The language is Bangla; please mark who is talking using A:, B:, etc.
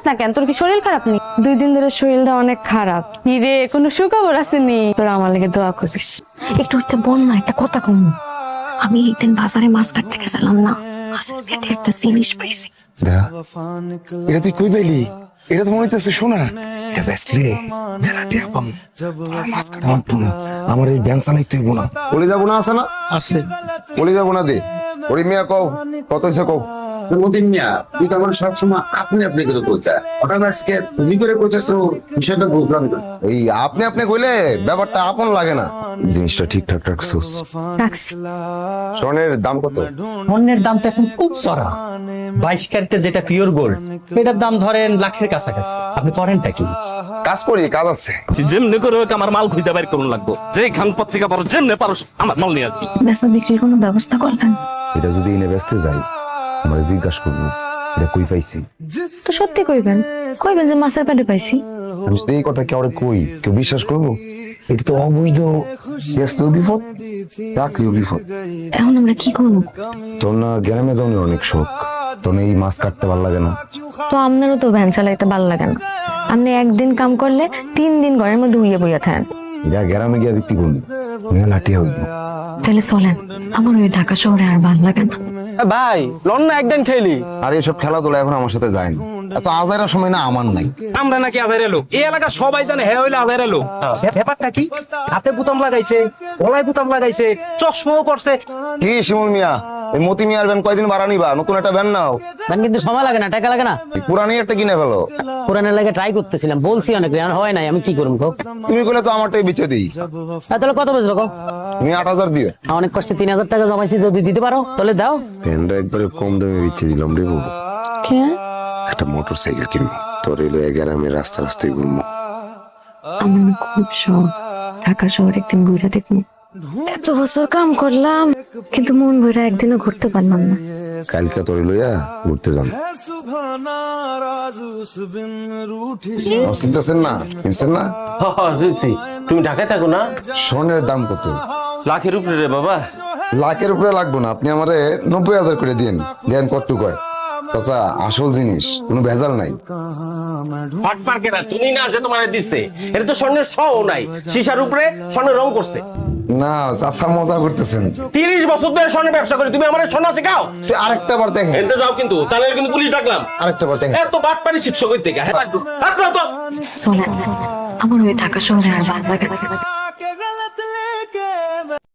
A: যাস না কেন? তোর কি শরীর খারাপ নেই
B: দুই দিন ধরে শরীরটা অনেক খারাপ।
A: কি রে কোনো সুখবর আসেনি
B: তোরা আমার লেগে দোয়া করিস।
C: একটু একটা বল না একটা কথা কম। আমি একদিন বাজারে মাছ কাটতে গেছিলাম না? মাছের পেটে একটা জিনিস পাইছি।
D: এটা তুই কই পেলি এটা তো মনে হইতেছে শোনা এটা বেসলে মেলা টিয়া পাম। মাছ কাটা লাগবো না। আমার এই চালাই তুই বোনা।
E: বলে যাব না আছে না? আছে। বলে যাব না দে। ওরে মিয়া কও কত হয়েছে কও?
F: মতিন মিয়া তুই তো আমার সবসময় আপনি আপনি করে কইতা? হঠাৎ আজকে তুমি করে কইতেছো বিষয়টা বুঝলাম না।
E: ওই আপনি আপনি কইলে ব্যাপারটা আপন লাগে না। জিনিসটা ঠিকঠাক রাখছোস।
B: রাখছি।
E: স্বর্ণের দাম কত?
G: স্বর্ণের দাম তো এখন খুব চড়া। বাইশ ক্যারেটের যেটা পিওর গোল্ড এটার দাম ধরেন লাখের কাছাকাছি। আপনি করেনটা কি?
E: কাজ করি কাজ আছে।
H: যেমনি করে হোক আমার মাল খুঁজে বের করুন লাগবো। যে খান পত্রিকা পারো যেমনি পারো আমার মাল নিয়ে আর কি
C: বিক্রির কোনো ব্যবস্থা করলেন
E: এটা যদি এনে ব্যস্ত যাই আমার জিজ্ঞাসা করব এটা কই পাইছি?
B: তো সত্যি কইবেন কইবেন যে মাছের পেটে পাইছি।
E: আমি যদি এই কথা কেউ কই? কেউ বিশ্বাস করব? এটা তো অবৈধ বিপদ রাখলেও বিপদ।
C: এখন আমরা কি করব?
E: তোর না গ্রামে যাওয়ার অনেক শখ। তোর এই মাছ কাটতে ভালো লাগে না।
B: তো আপনারও তো ভ্যান চালাইতে ভালো লাগে না। আপনি একদিন কাম করলে তিন দিন ঘরের মধ্যে উইয়ে বইয়া থাকেন।
E: এটা গ্রামে গিয়ে বিক্রি করবি লাঠি হইব।
C: তাহলে চলেন আমার ওই ঢাকা শহরে আর ভালো লাগে না।
G: ভাই লন না একদিন খেলি।
E: আর এসব খেলাধুলা এখন আমার সাথে যায় না। এত আজাইরা সময় না আমার নাই।
H: আমরা নাকি আজাইরা লোক। এই এলাকা সবাই জানে হ্যাঁ হইলে আজাইরা লোক। ব্যাপারটা কি? হাতে বুতাম লাগাইছে গলায় বুতাম লাগাইছে চশমাও করছে।
E: কি শিমুল মিয়া? এই মতি মিয়ার ভ্যান কয়দিন ভাড়া নিবা? নতুন একটা ভ্যান নাও।
I: মান কিন্তু সময় লাগে না টাকা লাগে না।
E: পুরানি একটা কিনে ফেলো।
I: পুরানের লাগে ট্রাই করতেছিলাম বলছি অনেক আর হয় নাই আমি কি করব কো
E: তুমি কইলে তো আমারটাই দিই।
I: তাহলে কত বেচবো কো
E: তুমি আট হাজার দিও।
I: অনেক কষ্টে তিন হাজার টাকা জমাইছি যদি দিতে পারো তাহলে দাও।
E: ভ্যানটা একবারে কম দামে দিলাম রে বাবু।
B: কে?
E: একটা মোটর সাইকেল কিনবো। তোর এলো রাস্তা রাস্তায় ঘুরবো।
C: আমার খুব শখ ঢাকা শহর একদিন ঘুরে দেখব।
B: এত বছর কাম করলাম। কিন্তু মন ভরে একদিনও ঘুরতে পারলাম না।
E: কালকে তোর লইয়া ঘুরতে যান চিন্তাছেন না? কিনছেন না?
F: জিতছি তুমি ঢাকায় থাকো না?
E: স্বর্ণের দাম কত?
F: লাখের উপরে রে বাবা।
E: লাখের উপরে লাগবো না। আপনি আমারে নব্বই হাজার করে দিন দেন কট্টু কয়। চাচা আসল জিনিস কোনো ভেজাল নাই।
F: হট তুমি না যে তোমার দিচ্ছে এটা তো স্বর্ণের নাই। সীসার উপরে স্বর্ণের রং করছে।
E: না চাচা মজা করতেছেন।
F: তিরিশ বছর ধরে সোনা ব্যবসা করি তুমি আমার সোনা শেখাও?
E: তুই আরেকটা বার দেখেন।
F: এতে যাও কিন্তু তাহলে কিন্তু পুলিশ ডাকলাম।
E: আরেকটা বার দেখেন।
F: এত বাটপারি শিক্ষক হইতে গা হ্যাঁ আসো তো।
C: আমার ওই ঢাকা শহরে আর বাদ লাগে